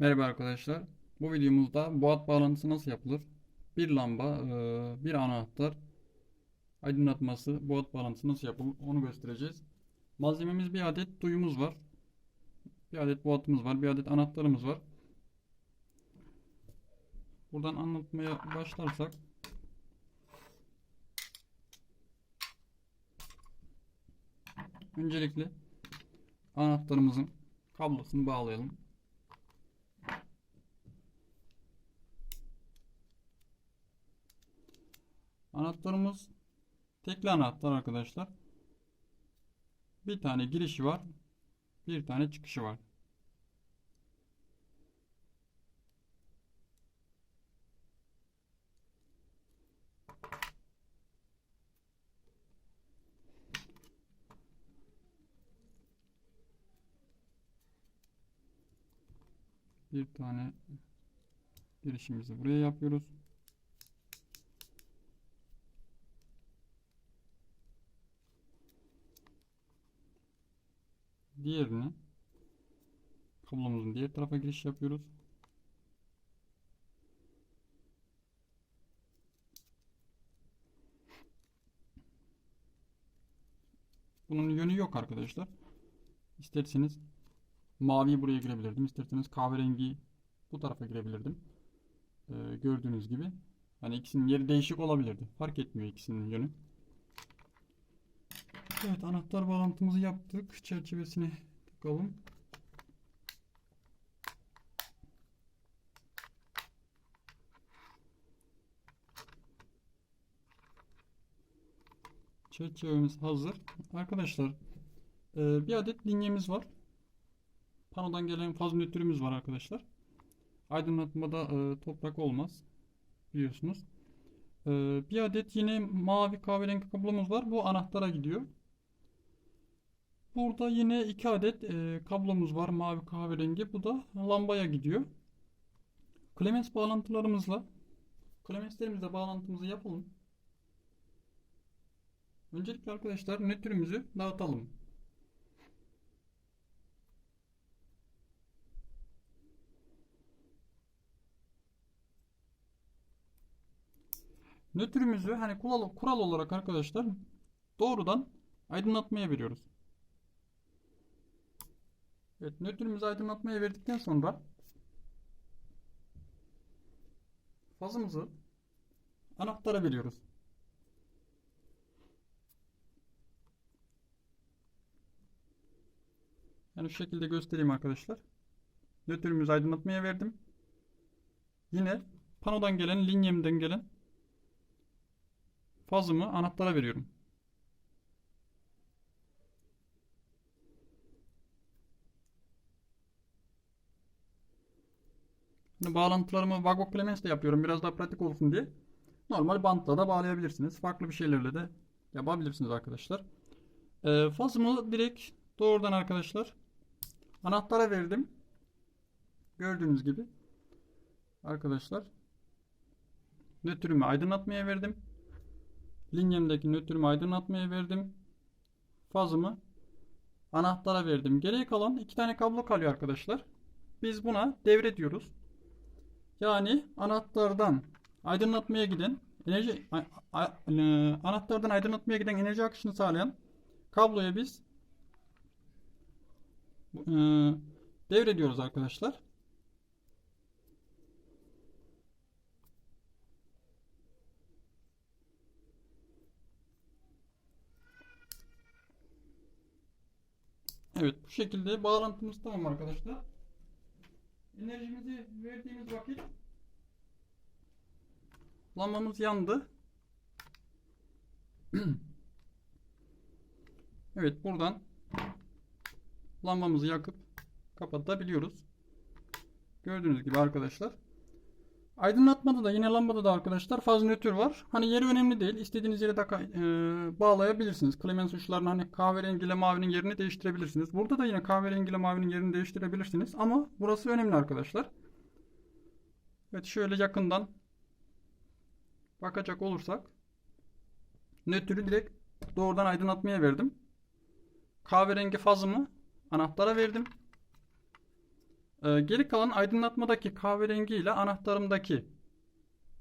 Merhaba arkadaşlar. Bu videomuzda boğat bağlantısı nasıl yapılır? Bir lamba, e, bir anahtar, aydınlatması, boğat bağlantısı nasıl yapılır onu göstereceğiz. Malzememiz bir adet duyumuz var. Bir adet boğatımız var, bir adet anahtarımız var. Buradan anlatmaya başlarsak öncelikle anahtarımızın kablosunu bağlayalım. Anahtarımız tekli anahtar arkadaşlar. Bir tane girişi var. Bir tane çıkışı var. Bir tane girişimizi buraya yapıyoruz. Diğerini kablomuzun diğer tarafa giriş yapıyoruz. Bunun yönü yok arkadaşlar. İsterseniz maviyi buraya girebilirdim. İsterseniz kahverengi bu tarafa girebilirdim. Ee, gördüğünüz gibi. Hani ikisinin yeri değişik olabilirdi. Fark etmiyor ikisinin yönü. Evet anahtar bağlantımızı yaptık. Çerçevesini takalım. Çerçevemiz hazır. Arkadaşlar e, bir adet linyemiz var. Panodan gelen faz nötrümüz var arkadaşlar. Aydınlatmada e, toprak olmaz. Biliyorsunuz. E, bir adet yine mavi kahverengi kablomuz var. Bu anahtara gidiyor. Burada yine iki adet e, kablomuz var mavi kahverengi. Bu da lambaya gidiyor. Clemens bağlantılarımızla Clemenslerimizle bağlantımızı yapalım. Öncelikle arkadaşlar nötrümüzü dağıtalım. Nötrümüzü hani kural, kural olarak arkadaşlar doğrudan aydınlatmaya veriyoruz. Evet, nötrümüzü aydınlatmaya verdikten sonra fazımızı anahtara veriyoruz. Yani şu şekilde göstereyim arkadaşlar. Nötrümüzü aydınlatmaya verdim. Yine panodan gelen, linyemden gelen fazımı anahtara veriyorum. Şimdi bağlantılarımı Vago Clemens ile yapıyorum. Biraz daha pratik olsun diye. Normal bantla da bağlayabilirsiniz. Farklı bir şeylerle de yapabilirsiniz arkadaşlar. Ee, fazımı direkt doğrudan arkadaşlar anahtara verdim. Gördüğünüz gibi. Arkadaşlar. Nötrümü aydınlatmaya verdim. Linyemdeki nötrümü aydınlatmaya verdim. Fazımı anahtara verdim. Geriye kalan iki tane kablo kalıyor arkadaşlar. Biz buna devre diyoruz. Yani anahtardan aydınlatmaya giden enerji e, anahtardan aydınlatmaya giden enerji akışını sağlayan kabloya biz e, devrediyoruz arkadaşlar. Evet bu şekilde bağlantımız tamam arkadaşlar. Enerjimizi verdiğimiz vakit lambamız yandı. Evet buradan lambamızı yakıp kapatabiliyoruz. Gördüğünüz gibi arkadaşlar. Aydınlatmada da yine lambada da arkadaşlar faz nötr var. Hani yeri önemli değil. İstediğiniz yere taka, e, bağlayabilirsiniz. Clemens uçlarını hani kahverengi ile mavinin yerini değiştirebilirsiniz. Burada da yine kahverengi ile mavinin yerini değiştirebilirsiniz. Ama burası önemli arkadaşlar. Evet şöyle yakından bakacak olursak nötrü direkt doğrudan aydınlatmaya verdim. Kahverengi fazımı anahtara verdim. Ee, geri kalan aydınlatmadaki kahverengi ile anahtarımdaki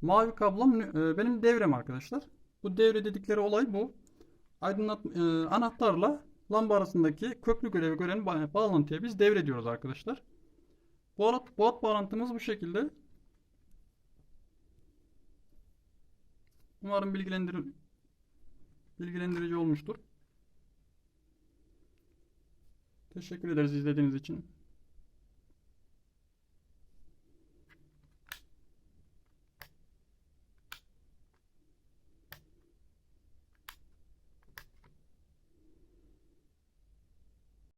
mavi kablom e, benim devrem arkadaşlar. Bu devre dedikleri olay bu. Aydınlat e, anahtarla lamba arasındaki köprü görevi gören ba- bağlantıya biz devre diyoruz arkadaşlar. Bu alt bağlantımız bu şekilde. Umarım bilgilendir bilgilendirici olmuştur. Teşekkür ederiz izlediğiniz için.